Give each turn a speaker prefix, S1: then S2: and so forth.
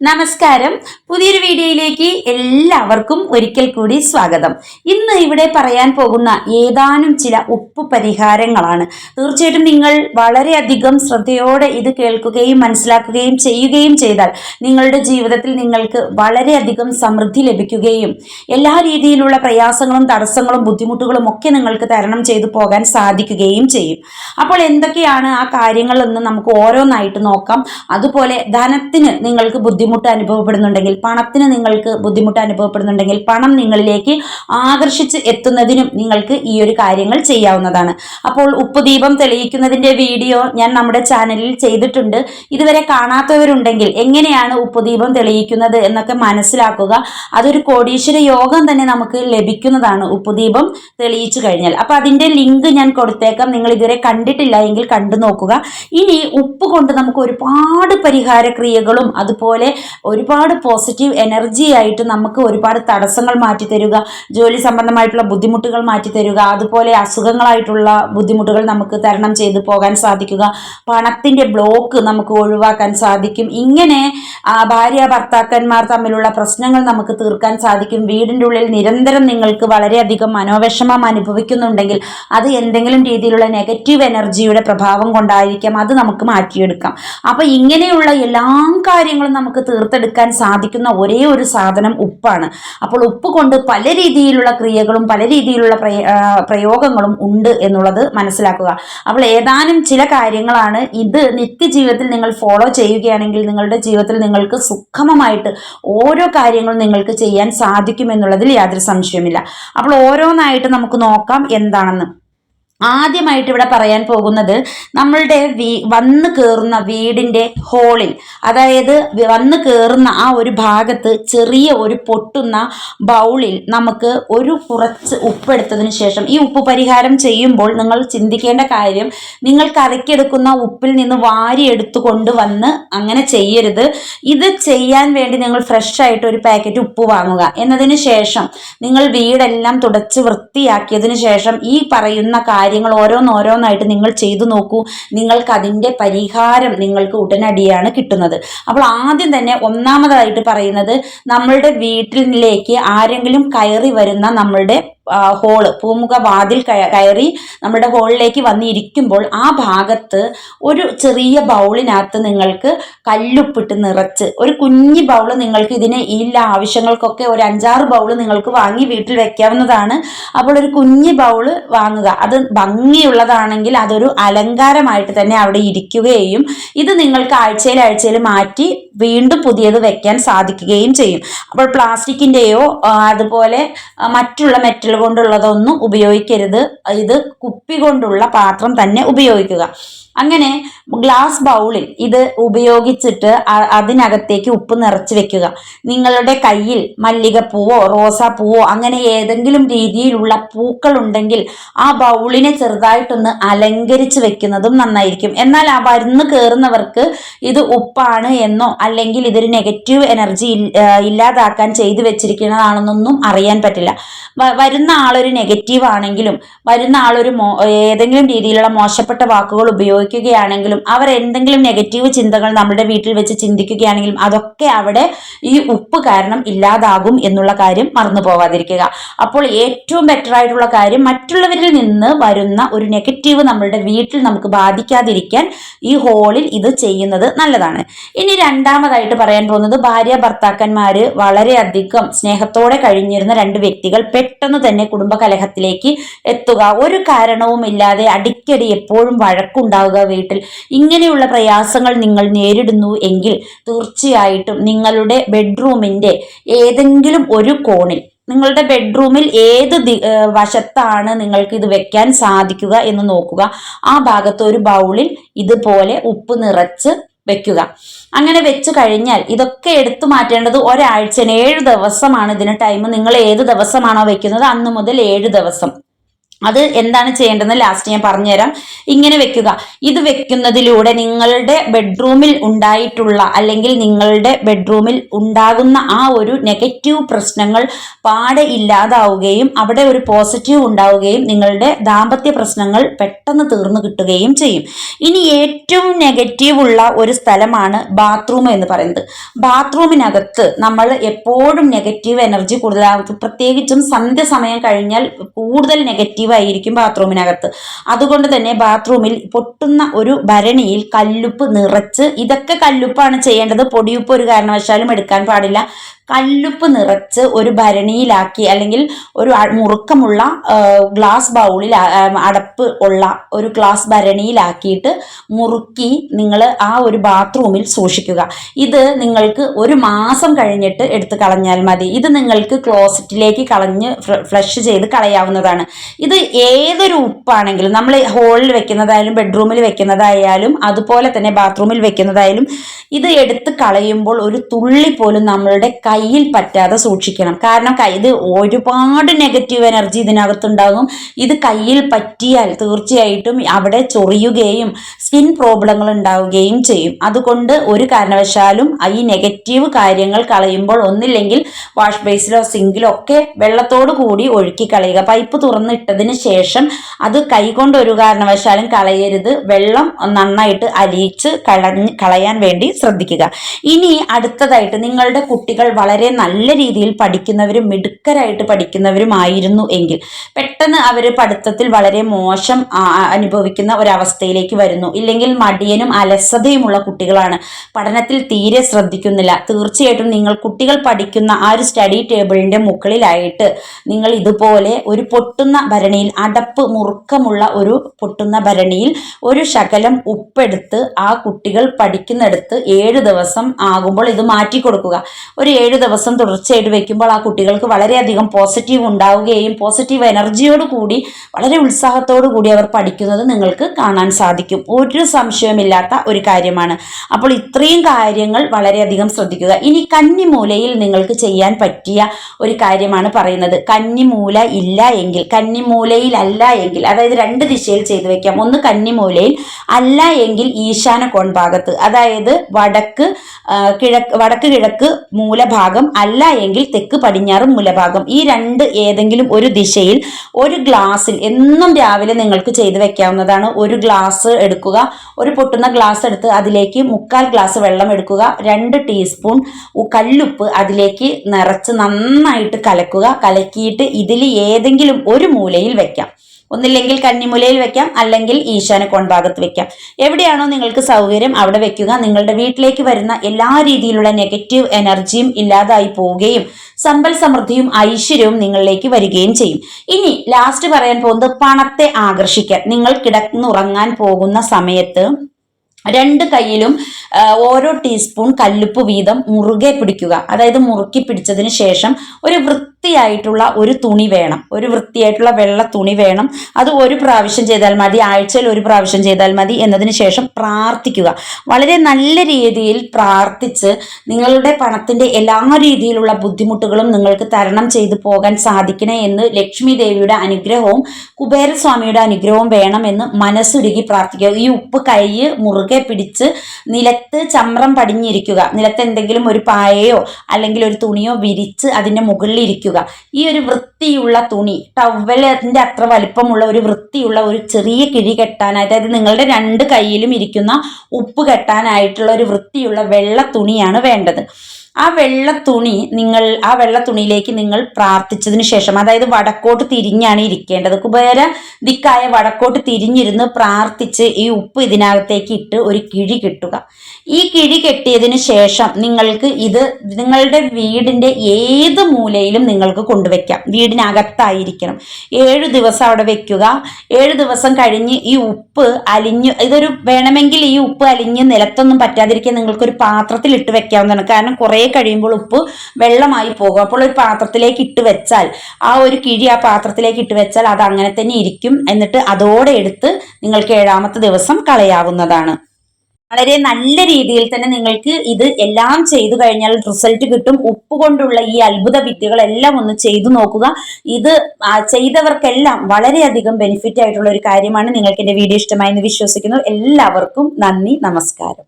S1: നമസ്കാരം. പുതിയൊരു വീഡിയോയിലേക്ക് എല്ലാവർക്കും ഒരിക്കൽ കൂടി സ്വാഗതം. ഇന്ന് ഇവിടെ പറയാൻ പോകുന്ന ഏതാനും ചില ഉപ്പ് പരിഹാരങ്ങളാണ്. തീർച്ചയായിട്ടും നിങ്ങൾ വളരെയധികം ശ്രദ്ധയോടെ ഇത് കേൾക്കുകയും മനസ്സിലാക്കുകയും ചെയ്യുകയും ചെയ്താൽ നിങ്ങളുടെ ജീവിതത്തിൽ നിങ്ങൾക്ക് വളരെയധികം സമൃദ്ധി ലഭിക്കുകയും എല്ലാ രീതിയിലുള്ള പ്രയാസങ്ങളും തടസ്സങ്ങളും ബുദ്ധിമുട്ടുകളും ഒക്കെ നിങ്ങൾക്ക് തരണം ചെയ്തു പോകാൻ സാധിക്കുകയും ചെയ്യും. അപ്പോൾ എന്തൊക്കെയാണ് ആ കാര്യങ്ങൾ കാര്യങ്ങളെന്ന് നമുക്ക് ഓരോന്നായിട്ട് നോക്കാം. അതുപോലെ ധനത്തിന് നിങ്ങൾക്ക് ബുദ്ധിമുട്ട് അനുഭവപ്പെടുന്നുണ്ടെങ്കിൽ പണത്തിന് നിങ്ങൾക്ക് ബുദ്ധിമുട്ട് അനുഭവപ്പെടുന്നുണ്ടെങ്കിൽ പണം നിങ്ങളിലേക്ക് ആകർഷിച്ച് എത്തുന്നതിനും നിങ്ങൾക്ക് ഈ ഒരു കാര്യങ്ങൾ ചെയ്യാവുന്നതാണ്. അപ്പോൾ ഉപ്പ് ദീപം തെളിയിക്കുന്നതിന്റെ വീഡിയോ ഞാൻ നമ്മുടെ ചാനലിൽ ചെയ്തിട്ടുണ്ട്. ഇതുവരെ കാണാത്തവരുണ്ടെങ്കിൽ എങ്ങനെയാണ് ഉപ്പ് ദീപം തെളിയിക്കുന്നത് എന്നൊക്കെ മനസ്സിലാക്കുക. അതൊരു കോടീശ്വര യോഗം തന്നെ നമുക്ക് ലഭിക്കുന്നതാണ് ഉപ്പുദീപം തെളിയിച്ചു കഴിഞ്ഞാൽ. അപ്പൊ അതിന്റെ ലിങ്ക് ഞാൻ കൊടുത്തേക്കാം. നിങ്ങൾ ഇതുവരെ കണ്ടിട്ടില്ല എങ്കിൽ കണ്ടു നോക്കുക. ഇനി ഉപ്പ് കൊണ്ട് നമുക്ക് ഒരുപാട് പരിഹാര ക്രിയകളും അതുപോലെ ഒരുപാട് പോസിറ്റീവ് എനർജി ആയിട്ട് നമുക്ക് ഒരുപാട് തടസ്സങ്ങൾ മാറ്റി തരിക ജോലി സംബന്ധമായിട്ടുള്ള ബുദ്ധിമുട്ടുകൾ മാറ്റി തരിക അതുപോലെ അസുഖങ്ങളായിട്ടുള്ള ബുദ്ധിമുട്ടുകൾ നമുക്ക് തരണം ചെയ്തു പോകാൻ സാധിക്കുക പണത്തിന്റെ ബ്ലോക്ക് നമുക്ക് ഒഴിവാക്കാൻ സാധിക്കും. ഇങ്ങനെ ഭാര്യ ഭർത്താക്കന്മാർ തമ്മിലുള്ള പ്രശ്നങ്ങൾ നമുക്ക് തീർക്കാൻ സാധിക്കും. വീടിന്റെ ഉള്ളിൽ നിരന്തരം നിങ്ങൾക്ക് വളരെയധികം മനോവിഷമം അനുഭവിക്കുന്നുണ്ടെങ്കിൽ അത് എന്തെങ്കിലും രീതിയിലുള്ള നെഗറ്റീവ് എനർജിയുടെ പ്രഭാവം കൊണ്ടായിരിക്കാം. അത് നമുക്ക് മാറ്റിയെടുക്കാം. അപ്പോൾ ഇങ്ങനെയുള്ള എല്ലാ കാര്യങ്ങളും നമുക്ക് തീർത്തെടുക്കാൻ സാധിക്കുന്ന ഒരേ ഒരു സാധനം ഉപ്പാണ്. അപ്പോൾ ഉപ്പ് കൊണ്ട് പല രീതിയിലുള്ള ക്രിയകളും പല രീതിയിലുള്ള പ്രയ- പ്രയോഗങ്ങളും ഉണ്ട് എന്നുള്ളത് മനസ്സിലാക്കുക. അപ്പോൾ ഏതാനും ചില കാര്യങ്ങളാണ് ഇത് നിത്യജീവിതത്തിൽ നിങ്ങൾ ഫോളോ ചെയ്യുകയാണെങ്കിൽ നിങ്ങളുടെ ജീവിതത്തിൽ നിങ്ങൾക്ക് സുഖമമായിട്ട് ഓരോ കാര്യങ്ങളും നിങ്ങൾക്ക് ചെയ്യാൻ സാധിക്കുമെന്നുള്ളതിൽ യാതൊരു സംശയമില്ല അപ്പോൾ ഓരോന്നായിട്ട് നമുക്ക് നോക്കാം എന്താണെന്ന്. ആദ്യമായിട്ട് ഇവിടെ പറയാൻ പോകുന്നത് നമ്മളുടെ വീ വന്ന് കയറുന്ന വീടിന്റെ ഹോളിൽ അതായത് വന്നു കയറുന്ന ആ ഒരു ഭാഗത്ത് ചെറിയ ഒരു പൊട്ടുന്ന ബൗളിൽ നമുക്ക് ഒരു കുറച്ച് ഉപ്പെടുത്തതിന് ശേഷം ഈ ഉപ്പ് പരിഹാരം ചെയ്യുമ്പോൾ നിങ്ങൾ ചിന്തിക്കേണ്ട കാര്യം നിങ്ങൾ കറിക്കെടുക്കുന്ന ഉപ്പിൽ നിന്ന് വാരി എടുത്തുകൊണ്ട് വന്ന് അങ്ങനെ ചെയ്യരുത്. ഇത് ചെയ്യാൻ വേണ്ടി നിങ്ങൾ ഫ്രഷ് ആയിട്ട് ഒരു പാക്കറ്റ് ഉപ്പ് വാങ്ങുക. എന്നതിന് ശേഷം നിങ്ങൾ വീടെല്ലാം തുടച്ച് വൃത്തിയാക്കിയതിന് ശേഷം ഈ പറയുന്ന കാര്യങ്ങൾ ഓരോന്നോരോന്നായിട്ട് നിങ്ങൾ ചെയ്തു നോക്കൂ. നിങ്ങൾക്ക് അതിന്റെ പരിഹാരം നിങ്ങൾക്ക് ഉടനടിയാണ് കിട്ടുന്നത്. അപ്പോൾ ആദ്യം തന്നെ ഒന്നാമതായിട്ട് പറയുന്നത് നമ്മളുടെ വീട്ടിലേക്ക് ആരെങ്കിലും കയറി വരുന്ന നമ്മളുടെ ഹോൾ പൂമുഖ വാതിൽ കയറി നമ്മുടെ ഹോളിലേക്ക് വന്നിരിക്കുമ്പോൾ ആ ഭാഗത്ത് ഒരു ചെറിയ ബൗളിനകത്ത് നിങ്ങൾക്ക് കല്ലുപ്പിട്ട് നിറച്ച് ഒരു കുഞ്ഞി ബൗൾ നിങ്ങൾക്ക് ഇതിന് ഇല്ല ആവശ്യങ്ങൾക്കൊക്കെ ഒരു അഞ്ചാറ് ബൗൾ നിങ്ങൾക്ക് വാങ്ങി വീട്ടിൽ വെക്കാവുന്നതാണ്. അപ്പോൾ ഒരു കുഞ്ഞി ബൗൾ വാങ്ങുക. അത് ഭംഗിയുള്ളതാണെങ്കിൽ അതൊരു അലങ്കാരമായിട്ട് തന്നെ അവിടെ ഇരിക്കുകയും ഇത് നിങ്ങൾക്ക് ആഴ്ചയിൽ ആഴ്ചയിൽ മാറ്റി വീണ്ടും പുതിയത് വെക്കാൻ സാധിക്കുകയും ചെയ്യും. അപ്പോൾ പ്ലാസ്റ്റിക്കിന്റെയോ അതുപോലെ മറ്റുള്ള മെറ്റൽ കൊണ്ടുള്ളതൊന്നും ഉപയോഗിക്കരുത്. ഇത് കുപ്പി കൊണ്ടുള്ള പാത്രം തന്നെ ഉപയോഗിക്കുക. അങ്ങനെ ഗ്ലാസ് ബൗളിൽ ഇത് ഉപയോഗിച്ചിട്ട് അതിനകത്തേക്ക് ഉപ്പ് നിറച്ച് വെക്കുക. നിങ്ങളുടെ കയ്യിൽ മല്ലികപ്പൂവോ റോസാപ്പൂവോ അങ്ങനെ ഏതെങ്കിലും രീതിയിലുള്ള പൂക്കൾ ഉണ്ടെങ്കിൽ ആ ബൗളിനെ ചെറുതായിട്ടൊന്ന് അലങ്കരിച്ച് വെക്കുന്നതും നന്നായിരിക്കും. എന്നാൽ ആ വരുന്ന് കയറുന്നവർക്ക് ഇത് ഉപ്പാണ് എന്നോ അല്ലെങ്കിൽ ഇതൊരു നെഗറ്റീവ് എനർജി ഇല്ലാതാക്കാൻ ചെയ്തു വെച്ചിരിക്കുന്നതാണെന്നൊന്നും അറിയാൻ പറ്റില്ല. വ- വരുന്ന ആളൊരു നെഗറ്റീവ് ആണെങ്കിലും വരുന്ന ആളൊരു മോ ഏതെങ്കിലും രീതിയിലുള്ള മോശപ്പെട്ട വാക്കുകൾ ഉപയോഗിക്കുകയാണെങ്കിലും അവർ എന്തെങ്കിലും നെഗറ്റീവ് ചിന്തകൾ നമ്മുടെ വീട്ടിൽ വെച്ച് ചിന്തിക്കുകയാണെങ്കിലും അതൊക്കെ അവിടെ ഈ ഉപ്പ് കാരണം ഇല്ലാതാകും എന്നുള്ള കാര്യം മറന്നു പോവാതിരിക്കുക. അപ്പോൾ ഏറ്റവും ബെറ്റർ ആയിട്ടുള്ള കാര്യം മറ്റുള്ളവരിൽ നിന്ന് വരുന്ന ഒരു നെഗറ്റീവ് നമ്മളുടെ വീട്ടിൽ നമുക്ക് ബാധിക്കാതിരിക്കാൻ ഈ ഹോളിൽ ഇത് ചെയ്യുന്നത് നല്ലതാണ്. ഇനി രണ്ടാമതായിട്ട് പറയാൻ പോകുന്നത് ഭാര്യ ഭർത്താക്കന്മാര് വളരെയധികം സ്നേഹത്തോടെ കഴിഞ്ഞിരുന്ന രണ്ട് വ്യക്തികൾ പെട്ടെന്ന് തന്നെ കുടുംബ കലഹത്തിലേക്ക് എത്തുക. ഒരു കാരണവുമില്ലാതെ അടിക്കടി എപ്പോഴും വഴക്കുണ്ടാവുക വീട്ടിൽ. ഇങ്ങനെയുള്ള പ്രയാസങ്ങൾ നിങ്ങൾ നേരിടുന്നു എങ്കിൽ തീർച്ചയായിട്ടും നിങ്ങളുടെ ബെഡ്റൂമിന്റെ ഏതെങ്കിലും ഒരു കോണിൽ നിങ്ങളുടെ ബെഡ്റൂമിൽ ഏത് വശത്താണ് നിങ്ങൾക്ക് ഇത് വെക്കാൻ സാധിക്കുക എന്ന് നോക്കുക. ആ ഭാഗത്ത് ഒരു ബൗളിൽ ഇതുപോലെ ഉപ്പ് നിറച്ച് വെക്കുക. അങ്ങനെ വെച്ച് കഴിഞ്ഞാൽ ഇതൊക്കെ എടുത്തു മാറ്റേണ്ടത് ഒരാഴ്ച ഏഴ് ദിവസമാണ്. ഇതിന് ടൈം നിങ്ങൾ ഏത് ദിവസമാണോ വെക്കുന്നത്? അന്ന് മുതൽ ഏഴ് ദിവസം. അത് എന്താണ് ചെയ്യേണ്ടതെന്ന് ലാസ്റ്റ് ഞാൻ പറഞ്ഞുതരാം. ഇങ്ങനെ വെക്കുക. ഇത് വെക്കുന്നതിലൂടെ നിങ്ങളുടെ ബെഡ്റൂമിൽ ഉണ്ടായിട്ടുള്ള അല്ലെങ്കിൽ നിങ്ങളുടെ ബെഡ്റൂമിൽ ഉണ്ടാകുന്ന ആ ഒരു നെഗറ്റീവ് പ്രശ്നങ്ങൾ പാടെ ഇല്ലാതാവുകയും അവിടെ ഒരു പോസിറ്റീവ് ഉണ്ടാവുകയും നിങ്ങളുടെ ദാമ്പത്യ പ്രശ്നങ്ങൾ പെട്ടെന്ന് തീർന്നു കിട്ടുകയും ചെയ്യും. ഇനി ഏറ്റവും നെഗറ്റീവ് ഉള്ള ഒരു സ്ഥലമാണ് ബാത്റൂം എന്ന് പറയുന്നത്. ബാത്റൂമിനകത്ത് നമ്മൾ എപ്പോഴും നെഗറ്റീവ് എനർജി കൂടുതലാകും പ്രത്യേകിച്ചും സന്ധ്യ സമയം കഴിഞ്ഞാൽ കൂടുതൽ നെഗറ്റീവ് ആയിരിക്കും ബാത്റൂമിനകത്ത്. അതുകൊണ്ട് തന്നെ ബാത്റൂമിൽ പൊട്ടുന്ന ഒരു ഭരണിയിൽ കല്ലുപ്പ് നിറച്ച് ഇതൊക്കെ കല്ലുപ്പാണ് ചെയ്യേണ്ടത്. പൊടിയുപ്പ് ഒരു കാരണവശാലും എടുക്കാൻ പാടില്ല. കല്ലുപ്പ് നിറച്ച് ഒരു ഭരണിയിലാക്കി അല്ലെങ്കിൽ ഒരു മുറുക്കമുള്ള ഗ്ലാസ് ബൗളിൽ അടപ്പ് ഉള്ള ഒരു ഗ്ലാസ് ഭരണിയിലാക്കിയിട്ട് മുറുക്കി നിങ്ങൾ ആ ഒരു ബാത്റൂമിൽ സൂക്ഷിക്കുക. ഇത് നിങ്ങൾക്ക് ഒരു മാസം കഴിഞ്ഞിട്ട് എടുത്ത് കളഞ്ഞാൽ മതി. ഇത് നിങ്ങൾക്ക് ക്ലോസറ്റിലേക്ക് കളഞ്ഞ് ഫ്ലഷ് ചെയ്ത് കളയാവുന്നതാണ്. ഇത് ഏതൊരു ഉപ്പാണെങ്കിലും നമ്മൾ ഹോളിൽ വെക്കുന്നതായാലും ബെഡ്റൂമിൽ വെക്കുന്നതായാലും അതുപോലെ തന്നെ ബാത്റൂമിൽ വെക്കുന്നതായാലും ഇത് എടുത്ത് കളയുമ്പോൾ ഒരു തുള്ളി പോലും നമ്മളുടെ കയ്യിൽ പറ്റാതെ സൂക്ഷിക്കണം. കാരണം ഇത് ഒരുപാട് നെഗറ്റീവ് എനർജി ഇതിനകത്തുണ്ടാകും. ഇത് കയ്യിൽ പറ്റിയാൽ തീർച്ചയായിട്ടും അവിടെ ചൊറിയുകയും സ്കിൻ പ്രോബ്ലങ്ങൾ ഉണ്ടാവുകയും ചെയ്യും. അതുകൊണ്ട് ഒരു കാരണവശാലും ഈ നെഗറ്റീവ് കാര്യങ്ങൾ കളയുമ്പോൾ ഒന്നില്ലെങ്കിൽ വാഷ് ബേസിലോ സിങ്കിലോ ഒക്കെ വെള്ളത്തോട് കൂടി ഒഴുക്കി കളയുക. പൈപ്പ് തുറന്നിട്ടതിന് ശേഷം അത് കൈകൊണ്ട് ഒരു കാരണവശാലും കളയരുത്. വെള്ളം നന്നായിട്ട് അലിയിച്ച് കളഞ്ഞ് കളയാൻ വേണ്ടി ശ്രദ്ധിക്കുക. ഇനി അടുത്തതായിട്ട് നിങ്ങളുടെ കുട്ടികൾ വളരെ നല്ല രീതിയിൽ പഠിക്കുന്നവരും മിടുക്കരായിട്ട് പഠിക്കുന്നവരുമായിരുന്നു എങ്കിൽ പെട്ടെന്ന് അവർ പഠിത്തത്തിൽ വളരെ മോശം അനുഭവിക്കുന്ന ഒരവസ്ഥയിലേക്ക് വരുന്നു. ഇല്ലെങ്കിൽ മടിയനും അലസതയുമുള്ള കുട്ടികളാണ്. പഠനത്തിൽ തീരെ ശ്രദ്ധിക്കുന്നില്ല. തീർച്ചയായിട്ടും നിങ്ങൾ കുട്ടികൾ പഠിക്കുന്ന ആ ഒരു സ്റ്റഡി ടേബിളിന്റെ മുകളിലായിട്ട് നിങ്ങൾ ഇതുപോലെ ഒരു പൊട്ടുന്ന ഭരണിയിൽ അടപ്പ് മുറുക്കമുള്ള ഒരു പൊട്ടുന്ന ഭരണിയിൽ ഒരു ശകലം ഉപ്പെടുത്ത് ആ കുട്ടികൾ പഠിക്കുന്നിടത്ത് ഏഴ് ദിവസം ആകുമ്പോൾ ഇത് മാറ്റി കൊടുക്കുക ഒരു ഏഴ് ദിവസം തുടർച്ചയായിട്ട് വെക്കുമ്പോൾ ആ കുട്ടികൾക്ക് വളരെയധികം പോസിറ്റീവ് ഉണ്ടാവുകയും പോസിറ്റീവ് എനർജിയോട് കൂടി വളരെ ഉത്സാഹത്തോടു കൂടി അവർ പഠിക്കുന്നത് നിങ്ങൾക്ക് കാണാൻ സാധിക്കും. ഒരു സംശയമില്ലാത്ത ഒരു കാര്യമാണ്. അപ്പോൾ ഇത്രയും കാര്യങ്ങൾ വളരെയധികം ശ്രദ്ധിക്കുക. ഇനി കന്നിമൂലയിൽ നിങ്ങൾക്ക് ചെയ്യാൻ പറ്റിയ ഒരു കാര്യമാണ് പറയുന്നത്. കന്നിമൂല ഇല്ല എങ്കിൽ കന്നിമൂലയിൽ അല്ല എങ്കിൽ അതായത് രണ്ട് ദിശയിൽ ചെയ്തു വെക്കാം. ഒന്ന് കന്നിമൂലയിൽ അല്ല എങ്കിൽ ഈശാന കോൺ ഭാഗത്ത് അതായത് വടക്ക് കിഴക്ക് വടക്ക് കിഴക്ക് മൂലഭാഗം അല്ല എങ്കിൽ തെക്ക് പടിഞ്ഞാറും മുലഭാഗം. ഈ രണ്ട് ഏതെങ്കിലും ഒരു ദിശയിൽ ഒരു ഗ്ലാസ്സിൽ എന്നും രാവിലെ നിങ്ങൾക്ക് ചെയ്തു വെക്കാവുന്നതാണ്. ഒരു ഗ്ലാസ് എടുക്കുക ഒരു പൊട്ടുന്ന ഗ്ലാസ് എടുത്ത് അതിലേക്ക് മുക്കാൽ ഗ്ലാസ് വെള്ളം എടുക്കുക രണ്ട് ടീസ്പൂൺ കല്ലുപ്പ് അതിലേക്ക് നിറച്ച് നന്നായിട്ട് കലക്കുക. കലക്കിയിട്ട് ഇതിൽ ഏതെങ്കിലും ഒരു മൂലയിൽ വെക്കാം. ഒന്നില്ലെങ്കിൽ കന്നിമുലയിൽ വെക്കാം അല്ലെങ്കിൽ ഈശാന കോൺഭാഗത്ത് വെക്കാം. എവിടെയാണോ നിങ്ങൾക്ക് സൗകര്യം അവിടെ വെക്കുക. നിങ്ങളുടെ വീട്ടിലേക്ക് വരുന്ന എല്ലാ രീതിയിലുള്ള നെഗറ്റീവ് എനർജിയും ഇല്ലാതായി പോവുകയും സമ്പൽ സമൃദ്ധിയും ഐശ്വര്യവും നിങ്ങളിലേക്ക് വരികയും ചെയ്യും. ഇനി ലാസ്റ്റ് പറയാൻ പോകുന്നത് പണത്തെ ആകർഷിക്കാൻ. നിങ്ങൾ കിടന്നുറങ്ങാൻ പോകുന്ന സമയത്ത് രണ്ട് കയ്യിലും ഓരോ ടീസ്പൂൺ കല്ലുപ്പ് വീതം മുറുകെ പിടിക്കുക. അതായത് മുറുക്കി പിടിച്ചതിന് ശേഷം ഒരു വൃത്തിയായിട്ടുള്ള ഒരു തുണി വേണം. ഒരു വൃത്തിയായിട്ടുള്ള വെള്ള തുണി വേണം. അത് ഒരു പ്രാവശ്യം ചെയ്താൽ മതി. ആഴ്ചയിൽ ഒരു പ്രാവശ്യം ചെയ്താൽ മതി എന്നതിന് ശേഷം പ്രാർത്ഥിക്കുക. വളരെ നല്ല രീതിയിൽ പ്രാർത്ഥിച്ച് നിങ്ങളുടെ പണത്തിന്റെ എല്ലാ രീതിയിലുള്ള ബുദ്ധിമുട്ടുകളും നിങ്ങൾക്ക് തരണം ചെയ്തു പോകാൻ സാധിക്കണേ എന്ന് ലക്ഷ്മി ദേവിയുടെ അനുഗ്രഹവും കുബേരസ്വാമിയുടെ അനുഗ്രഹവും വേണമെന്ന് മനസ്സുരുകി പ്രാർത്ഥിക്കുക. ഈ ഉപ്പ് കൈ മുറുകെ പിടിച്ച് നിലത്ത് ചമ്രം പടിഞ്ഞിരിക്കുക. നിലത്ത് എന്തെങ്കിലും ഒരു പായയോ അല്ലെങ്കിൽ ഒരു തുണിയോ വിരിച്ച് അതിന്റെ മുകളിൽ ഇരിക്കുക ഈ ഒരു വൃത്തിയുള്ള തുണി ടവലിന്റെ അത്ര വലിപ്പമുള്ള ഒരു വൃത്തിയുള്ള ഒരു ചെറിയ കിഴി കെട്ടാൻ അതായത് നിങ്ങളുടെ രണ്ട് കയ്യിലും ഇരിക്കുന്ന ഉപ്പ് കെട്ടാനായിട്ടുള്ള ഒരു വൃത്തിയുള്ള വെള്ള തുണിയാണ് വേണ്ടത്. ആ വെള്ള തുണി നിങ്ങൾ ആ വെള്ള തുണിയിലേക്ക് നിങ്ങൾ പ്രാർത്ഥിച്ചതിന് ശേഷം അതായത് വടക്കോട്ട് തിരിഞ്ഞാണ് ഇരിക്കേണ്ടത്. കുബേര ദിക്കായ വടക്കോട്ട് തിരിഞ്ഞിരുന്ന് പ്രാർത്ഥിച്ച് ഈ ഉപ്പ് ഇതിനകത്തേക്ക് ഇട്ട് ഒരു കിഴി കിട്ടുക. ഈ കിഴി കെട്ടിയതിന് ശേഷം നിങ്ങൾക്ക് ഇത് നിങ്ങളുടെ വീടിന്റെ ഏത് മൂലയിലും നിങ്ങൾക്ക് കൊണ്ടുവയ്ക്കാം. വീടിനകത്തായിരിക്കണം. ഏഴ് ദിവസം അവിടെ വെക്കുക. ഏഴ് ദിവസം കഴിഞ്ഞ് ഈ ഉപ്പ് അലിഞ്ഞ് ഇതൊരു വേണമെങ്കിൽ ഈ ഉപ്പ് അലിഞ്ഞ് നിലത്തൊന്നും പറ്റാതിരിക്കാൻ നിങ്ങൾക്കൊരു പാത്രത്തിൽ ഇട്ട് വെക്കാവുന്നതാണ്. കാരണം കുറേ കഴിയുമ്പോൾ ഉപ്പ് വെള്ളമായി പോകും. അപ്പോൾ ഒരു പാത്രത്തിലേക്ക് ഇട്ട് വെച്ചാൽ ആ ഒരു കിഴി ആ പാത്രത്തിലേക്ക് ഇട്ട് വെച്ചാൽ അത് അങ്ങനെ തന്നെ ഇരിക്കും. എന്നിട്ട് അതോടെ എടുത്ത് നിങ്ങൾക്ക് ഏഴാമത്തെ ദിവസം കളയാവുന്നതാണ്. വളരെ നല്ല രീതിയിൽ തന്നെ നിങ്ങൾക്ക് ഇത് എല്ലാം ചെയ്തു കഴിഞ്ഞാൽ റിസൾട്ട് കിട്ടും. ഉപ്പ് കൊണ്ടുള്ള ഈ അത്ഭുത വിദ്യകളെല്ലാം ഒന്ന് ചെയ്തു നോക്കുക. ഇത് ചെയ്തവർക്കെല്ലാം വളരെയധികം ബെനിഫിറ്റ് ആയിട്ടുള്ള ഒരു കാര്യമാണ്. നിങ്ങൾക്ക് എന്റെ വീഡിയോ ഇഷ്ടമായി എന്ന് വിശ്വസിക്കുന്നു. എല്ലാവർക്കും നന്ദി നമസ്കാരം.